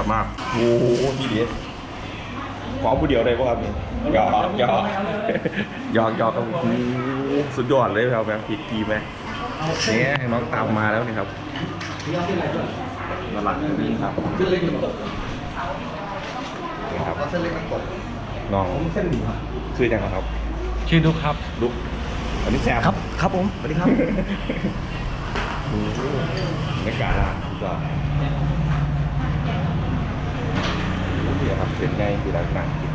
จับมากโอ้โหพี่เดียขอผู้เดียวได้ป่ะครับนี่หยอกหยอกหยอกหยอกครับโอ้โหสุดยอดเลยครับแบบผิดทีไหมเนี่ยน้องตามมาแล้วนี่ครับมาหลังนี่ครับขึ้นเล็กน้ำตกนี่ครับเส้นเล็กน้ำตกน้องผมเส้นหมี่ครับชื่อยังครับชื่อดุกครับลุกอันนี้แซมครับ ครับผมสวัสดีครับโอ้โหไม่กล้าละสุดยอดโอ้โหเดี๋ยวครับเป็นไงคือด้านหนังกิน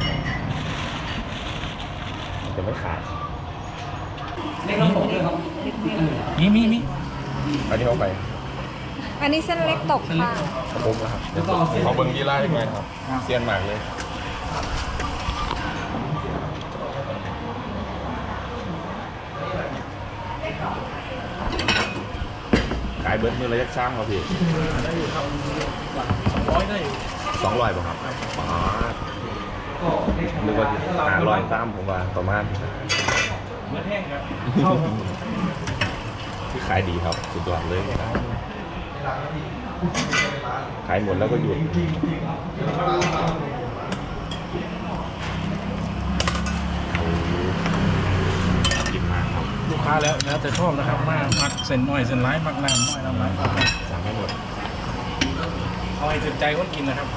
มันจะไม่ขาดเล็กน้ำตกเลยครับมีมีมีอันนี้เขาไป อันนี้เส้นเล็กตกค่ะกระผมนะครับเขาเบิ้งดีไล่ไงครับเซียนมากเลยขายเบิ้ลมือระยะช่างครับพี่ได้อยู่ครับสองร้อยได้อยู่สองร้อยป่ะครับอ๋อนึกว่าหาร้อยซ้ำผมว่าประมาณเนื้อแห้งครับเข้าครับที่ขายดีครับ สุดยอดเลยขายหมดแล้วก็หยุดโอ้โหกินมาก ครับลูกค้าแล้วแล้วแต่ชอบนะครับมากมักเส้นน้อยเส้นร้ายมักน้ำน้อยน้ำร้ายสั่งให้หมดเอาให้ถึงใจคนกินนะครับ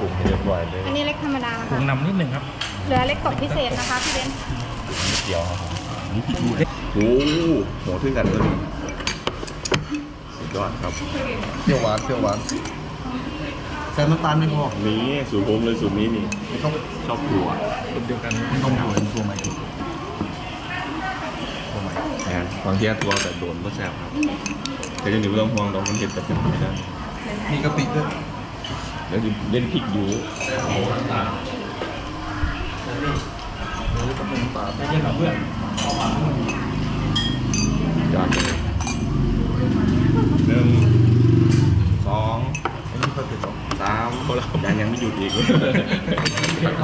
ปรุงให้เรียบร้อยเลยอันนี้เล็กธรรมดาปรุค่ะงนำนิดหนึ่งครับเหลือเล็กตกพิเศษนะคะพี่เบนซ์นิดเดียวครับผมนี่ผิดด้วยโอ้โหโหทึ่งกันเลยสุดยอดครับเปรี้ยวหวานเปรี้ยวหวาน ใส่น้ำตาลไม่พอนี่สูตรผมเลยสูตรนี้นี่ไม่ต้องชอบถั่วคนเดียวกันไม่ต้องหัวเป็นตัวใหม่ตัวใหม่แอนบางทีตัวแต่โดนก็แซ่บครับ แต่ยังอยู่เรื่องห่วงดอกมันเห็ดแต่เป็นไม่ได้มีกะปิด้วยแล้วจะเล่นพริกอยู่ไปเย็นกับเพื่อนยอดเลยหนึ่งสอง อันนี้เพิ่มเป็นสอง สาม ยังยังไม่หยุด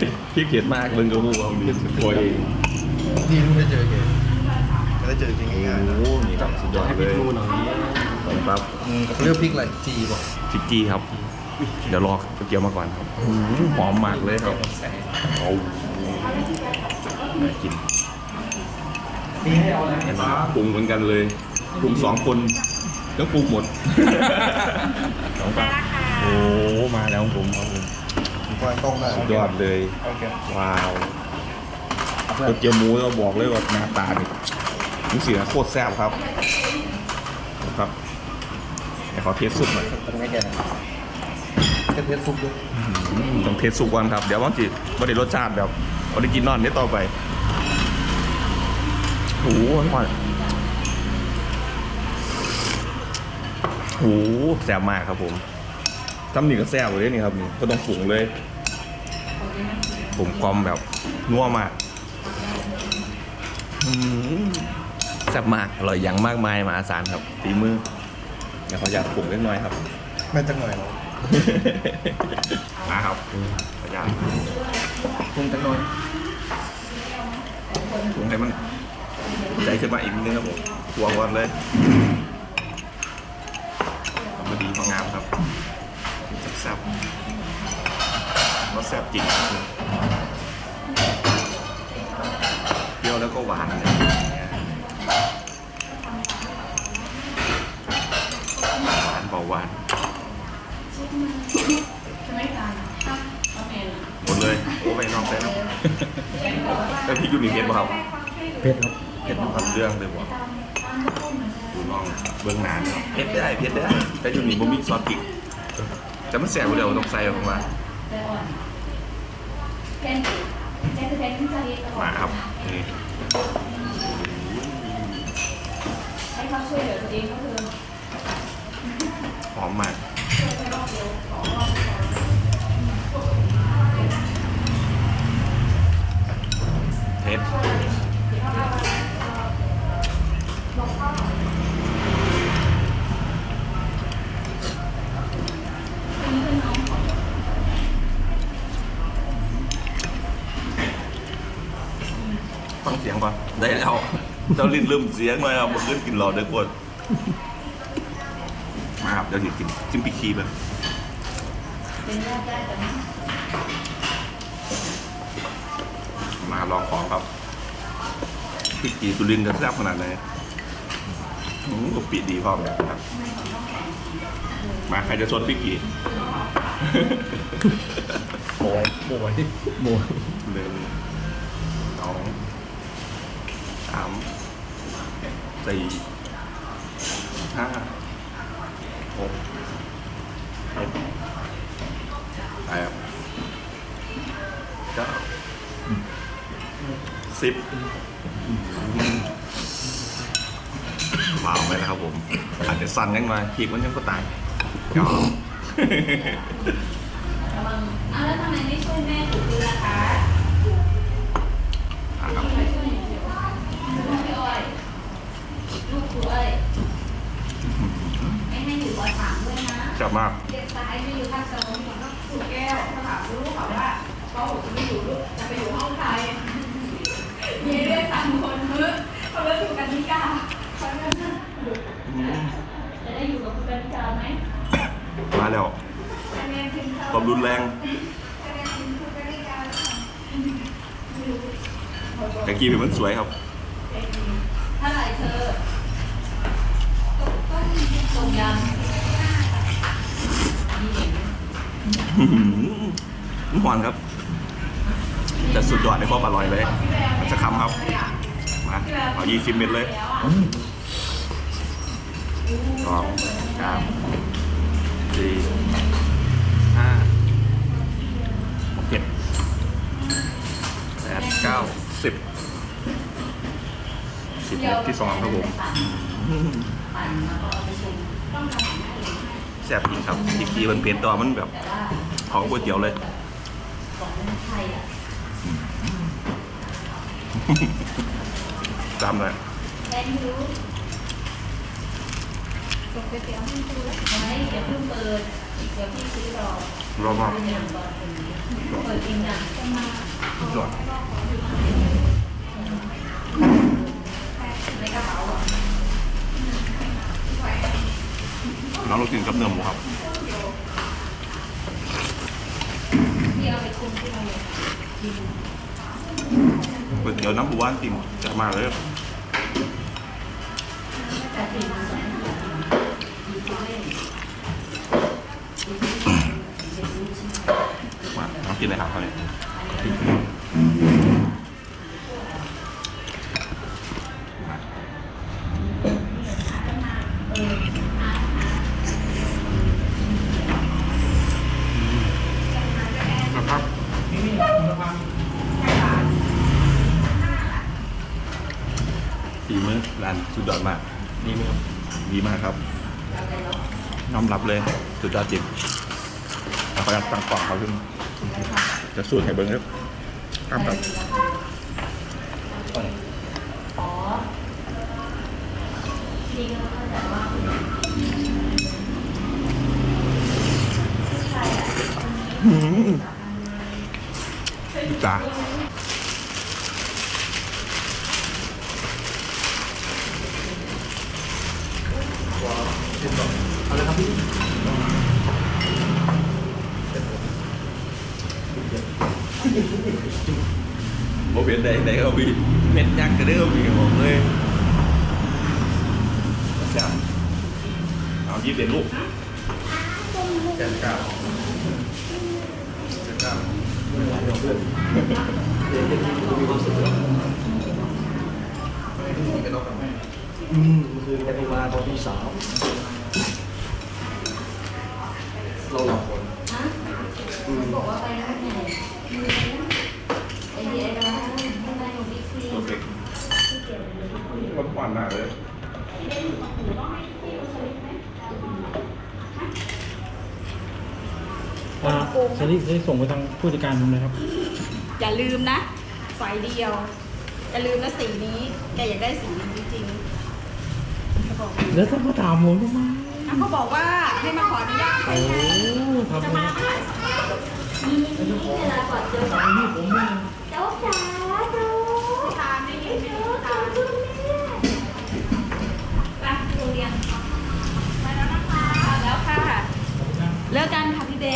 อีกพี่เขียนมากมึงกับกูเอาดิโวยเองนี่เพิ่งได้เจอแกไม่ได้เจอจริงง่ายๆนะโอ้นี่ครับสุดยอดเลยขอบคุณครับอืมเขาเรียกพริกอะไรจีบอกฟิกกี้ครับ เดี๋ยวรอเกี๊ยวมาก่อนครับอื้อหือหอมมากเลยครับโอ้น่ากินเห็นไหมปรุงเหมือนกันเลยปรุงสองคนก็ปรุงหมดสองปาก โอ้มาแล้วของผมครับผมวางกล้องได้สุดยอดเลยโอเคว้าวเอาเพื่อนก๋วยเตี๋ยวหมูเราบอกเลยว่าหน้าตานี่นี่เสียโคตรแซ่บครับครับเดี๋ยวขอเทสสุดหน่อยทำไงแกนะกระเทียมซุปด้วยอืมต้องเทสสุกก่อนครับ เดี๋ยวบางทีไม่ได้รสชาติแบบออริจินอลนี้ต่อไปโอ้โหหอยโอ้โหแซ่บมากครับผม ทำนี่ก็แซ่บเลยนี่ครับนี่ก็ต้องปรุงเลยผมความแบบนัวมากอืมแซ่บมากอร่อยอย่างมากมายมหาศาลครับฝีมือเดี๋ยวขออยากปรุงเล็กน้อยครับแม่จังหน่อยเนาะมาครับขออยากปรุงจังหน่อยปรุงให้มันใจขึ้นมาอีกนิดนึงครับผมตัวก่อนเลยทำมาดีพองามครับแซ่บๆรสแซ่บจริงเปรี้ยวแล้วก็หวานเลยหวานเบาหวานหมดเลย โอ้ไปนอกไปนอกแล้วพี่ยูนิเพ็ดป่ะครับเผ็ดครับเพ็ดทำเรื่องเลยบ่ดูน้องเบื้องหน้าเนาะเพ็ดได้เพ็ดได้แต่ยูนิบ่มีซอสพริก จะมันแสบเดียวต้องใส่ออกมามาครับนี่ให้เขาช่วยเหลือตัวเองก็คือหอมมากเผ็ดฟังเสียงก่อนได้แล้ว เจ้าลิ้นเริ่มเสียงเลยครับผมเริ่มกินหลอดเลยกดมาครับเดี๋ยวกินจิ้มพริกขี้เลยมาลองของครับพริกขี้สุรินทร์จะแซ่บขนาดไหนอืมกะปิดีพร้อมเลยครับ มาใครจะชนพริกขี้โบยโบยโบยหนึ่งสองสาม สี่ห้าหกเจ็ดแปดเก้าสิบว้าไปแล้วครับผมอาจจะสั่นยังไงพีกมันยังก็ตายยอมอ้าวแล้วทำไมไม่ช่วยแม่ถูกล่ะคะ อะครับ พี่อ้อยลูกครูอ้อยไม่ให้อยู่ปสามด้วยนะ จับ มากเด็กซ้ายไม่อยู่ข้างซ้ายเหมือนกับครูแก้วเขาถามลูกเขาว่าเขาจะไม่อยู่ลูกจะไปอยู่ห้องใครมีเรื่องสามคนเฮ้ยเขาเลิกอยู่กันนิกาเขาเลิกจะได้อยู่กับคุณกันนิกาไหมมาแล้วคะแนนทีมเขาความรุนแรงคะแนนทีมคุณกันนิกาแต่กี้เป็นมันสวยครับเท่าไหร่เธอต้มต้มยำอื้อ หือหวานครับ แต่สุดยอดในความอร่อยเลยมันจะคำครับ มาเอา20เม็ดเลยสองสามสี่ห้าหกเจ็ดแปดเก้าสิบสิบเม็ดที่สองครับผม แซ่บจริงครับที่กีมันเปลี่ยนตัวมันแบบของก๋วยเตี๋ยวเลยจำเลยแอนยูส่งก๋วยเตี๋ยวให้ดูแล้วไม่เดี๋ยวเพิ่งเปิดเดี๋ยวพี่ซื้อรอรอบมากเป็นอย่างก่อนเปิดจริงอย่างจะมาสุดยอดในกระเป๋าอะ น้องลูกชิ้นกับเนื้อหมูครับเอาไปคุมที่เราเนี่ยก๋วยเตี๋ยวน้ำปูว่านจริมจะมาเลย แต่ถึง มาน้องกินเลยครับเขาเนี่ยนะครับฝีมือร้านสุดยอดมากนี่ไหมครับดีมากครับยอม รับเลย สุดยอดจริงเอาไปตั้งกล่องเขาขึ้นจะสูตรให้เบิ้งครับครับครับอ๋อพี่ก็เข้าใจว่า ใช่อะหืมจ้าโมเปลี่ยนใดใดก็มีเม็ดยักษ์ก็ได้ก็มีบอกเลยจ้าเอายี่สิบเอ็ดลูกแกนกาวแกนกาวเพื่อนเด็กมีความสุขเป็นน้องกับแม่อืมคือแกไปมาตอนที่สามเราหลับคน ฮะบอกว่าไปร้านไหนไอเดียร้านที่มาอยู่บิ๊กซี โอเควันวันมากเลย อ่าสลิปได้ส่งไปทางผู้จัดการผมนะครับ อย่าลืมนะไฟล์เดียว อย่าลืมนะสีนี้ แกอยากได้สีนี้จริงๆเขาบอกแล้วถ้ามาถามผมทำไมอะเขาบอกว่าให้มาขออนุญาตไปโอ้ไงทำจะไมมาเมื่อไหร่เวลาก่อนเจอตามนี่ผมไม่ เจ้าจ๋าเจ้า ตามไม่เห็นไม่ได้ตาม คุณแม่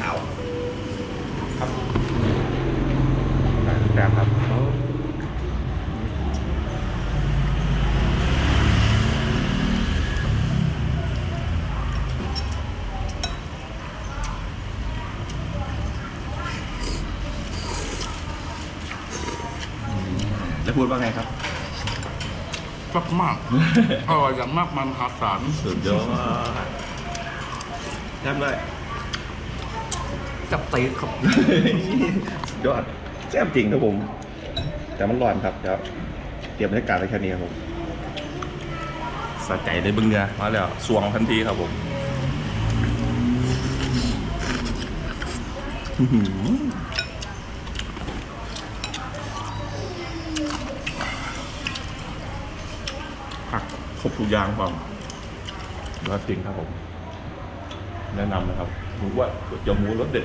ขาว ครับแซ่บครับ จะพูด ว่าไงครับ ชอบมาก อร่อยอย่างมากมันหาสารสุดยอดแซ่บเลยจับตีครับ ยอดแซ่บจริงครับผม แต่มันร้อนครับเดี๋ยวเตรียมบรรยากาศไว้แค่นี้ครับผมสะใจได้เบึงเนื้อมาแล้วสวงทันทีครับผมอื้อหือ ผักครบทุกอย่างความยอดจริงครับผม แนะนำนะครับหมูว่าก๋วยเตี๋ยวหมูรสเด็ด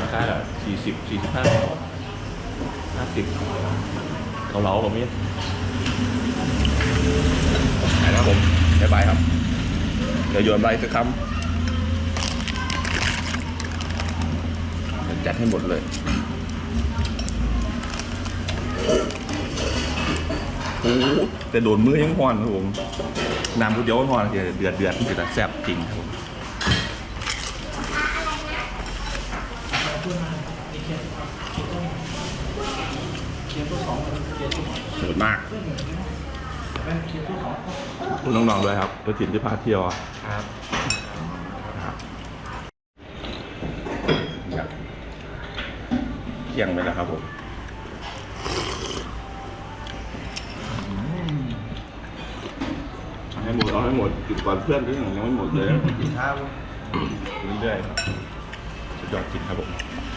ราคาละสี่สิบสี่สิบห้าห้าสิบเกาเหลาแบบนี้ไปแล้วผมบ๊ายบายครับ เดี๋ยวโยนใบสักคำจัดให้หมดเลย แต่โดนมือยังหอนครับผมน้ำก๋วยเตี๋ยวหอนเดือดเดือดเดือดที่จะแซ่บจริงครับผมสวยมากคุณน้องๆด้วยครับตัวถิ่นที่พาเที่ยวครับครับครับเที่ยงไปแล้วครับผม ห้หมดเอาให้หมดกินก่อนเพื่อนด้วยยังไม่หมดเลยกินข้าวเรื่อยๆครับสุดยอดจริงครับผม